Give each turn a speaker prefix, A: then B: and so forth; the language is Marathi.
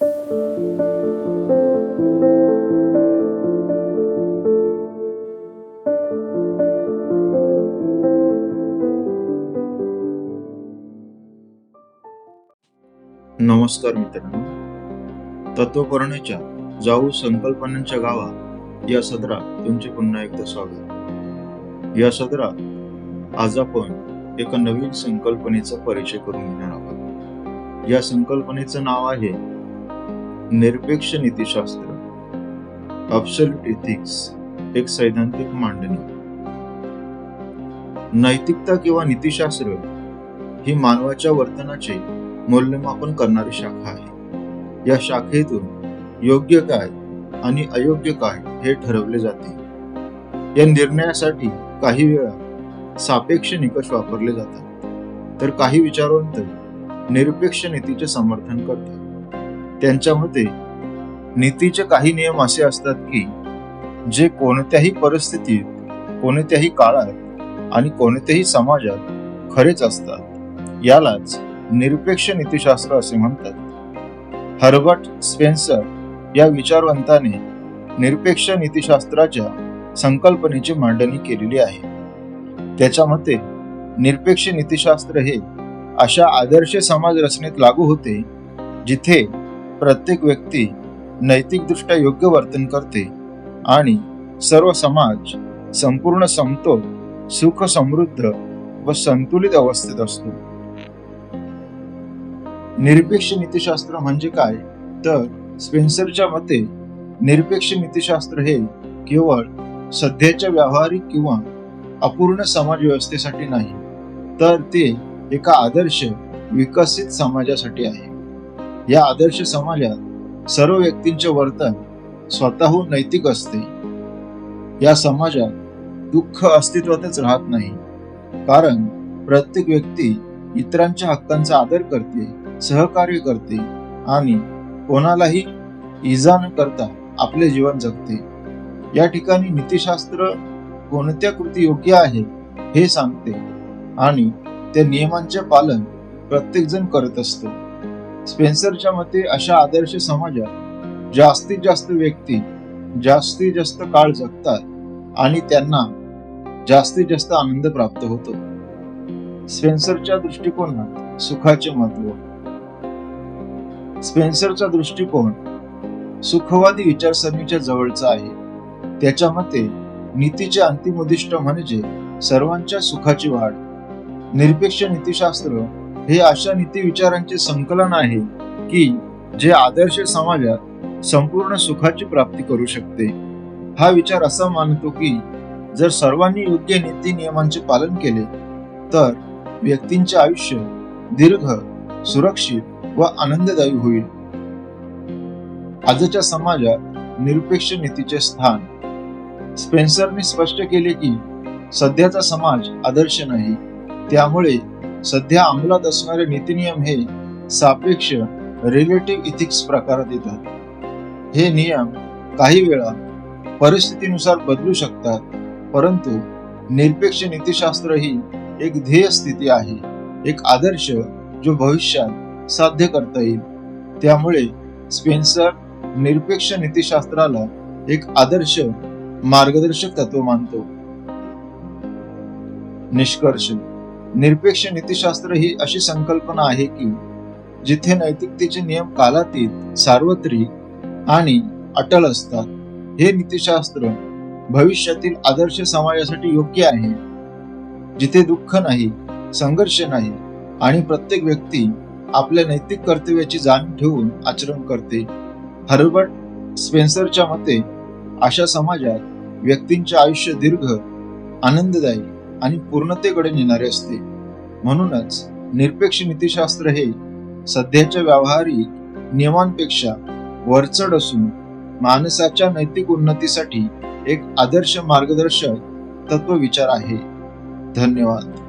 A: नमस्कार मित्रांनो. तत्वपर्णीच्या जाऊ संकल्पनांच्या गावा या सदरात तुमचे पुन्हा एकदा स्वागत. या सदरात आज आपण एका नवीन संकल्पनेचा परिचय करून घेणार आहोत. या संकल्पनेचं नाव आहे निरपेक्ष नीतीशास्त्र अब्सल्यूट इथिक्स एक सैद्धांतिक मांडणी. नैतिकता किंवा नीतिशास्त्र ही मानवाच्या वर्तनाचे मूल्यमापन करणारी शाखा आहे. या शाखेतून योग्य काय आणि अयोग्य काय हे ठरवले जाते. या निर्णयासाठी काही वेळा सापेक्ष निकष वापरले जातात. तर काही विचारवंत निरपेक्ष नीतीचे समर्थन करतात. त्यांच्या मते नीतीचे काही नियम असे असतात की जे कोणत्याही परिस्थितीत कोणत्याही काळात आणि कोणत्याही समाजात खरेच असतात. यालाच निरपेक्ष नीतिशास्त्र असे म्हणतात. हर्बर्ट स्पेन्सर या विचारवंताने निरपेक्ष नीतीशास्त्राच्या संकल्पनेची मांडणी केलेली आहे. त्याच्या मते निरपेक्ष नीतीशास्त्र हे अशा आदर्श समाज रचनेत लागू होते जिथे प्रत्येक व्यक्ती नैतिकदृष्ट्या योग्य वर्तन करते आणि सर्व समाज संपूर्ण समतोल सुख समृद्ध व संतुलित अवस्थेत असतो. निरपेक्ष नीतिशास्त्र म्हणजे काय? तर स्पेन्सरच्या मते निरपेक्ष नीतिशास्त्र हे केवळ सध्याच्या व्यावहारिक किंवा अपूर्ण समाज व्यवस्थेसाठी नाही तर ते एका आदर्श विकसित समाजासाठी आहे. या आदर्श समाजात सर्व व्यक्तींचे वर्तन स्वतःहून नैतिक असते. या समाजात दुःख अस्तित्वातच राहत नाही. कारण प्रत्येक व्यक्ती इतरांच्या हक्कांचा आदर करते सहकार्य करते आणि कोणालाही इजा न करता आपले जीवन जगते. या ठिकाणी नीतिशास्त्र कोणत्या कृती योग्य आहे हे सांगते आणि त्या नियमांचे पालन प्रत्येकजण करत असतो. स्पेन्सरच्या मते अशा आदर्श समाजात जास्तीत जास्त व्यक्ती जास्तीत जास्त काळ जगतात आणि त्यांना जास्तीत जास्त आनंद प्राप्त होतो. स्पेन्सरच्या दृष्टिकोनात सुखाचे महत्त्व स्पेन्सरचा दृष्टिकोन सुखवादी विचारसरणीच्या जवळचा आहे. त्याच्या मते नीतीचे अंतिम उद्दिष्ट म्हणजे सर्वांच्या सुखाची वाढ. निरपेक्ष नीतीशास्त्र हे अशा नीती विचारांचे संकलन आहे की जे आदर्श समाजात संपूर्ण सुखाची प्राप्ती करू शकते. हा विचार असा मानतो की जर सर्वांनी योग्य नीती नियमांचे पालन केले तर व्यक्तींचे आयुष्य दीर्घ सुरक्षित व आनंददायी होईल. आजच्या समाजात निरपेक्ष नीतीचे स्थान. स्पेन्सरने स्पष्ट केले की सध्याचा समाज आदर्श नाही. त्यामुळे सध्या अंमलात असणारे नीतिनियम हे सापेक्ष रिलेटिव्ह इथिक्स प्रकारात येतात हे नियम काही वेळा परिस्थितीनुसार बदलू शकतात परंतु निरपेक्ष नीतिशास्त्र ही एक ध्येय स्थिती आहे एक आदर्श जो भविष्यात साध्य करता येईल. त्यामुळे स्पेन्सर निरपेक्ष नीतिशास्त्राला एक आदर्श मार्गदर्शक तत्व मानतो. निष्कर्ष निरपेक्ष नीतिशास्त्र ही अशी संकल्पना आहे की जिथे नैतिकतेचे नियम कालातीत सार्वत्रिक आणि अटल असतात हे नीतीशास्त्र भविष्यातील आदर्श समाजासाठी योग्य आहे. जिथे दुःख नाही संघर्ष नाही आणि प्रत्येक व्यक्ती आपल्या नैतिक कर्तव्याची जाणीव ठेवून आचरण करते. हर्बर्ट स्पेन्सरच्या मते अशा समाजात व्यक्तींचे आयुष्य दीर्घ आनंददायी आणि पूर्णतेकडे नेणारे असते. म्हणूनच निरपेक्ष नीतीशास्त्र हे सध्याच्या व्यावहारिक नियमांपेक्षा वरचढ असून माणसाच्या नैतिक उन्नतीसाठी एक आदर्श मार्गदर्शक तत्वविचार आहे. धन्यवाद.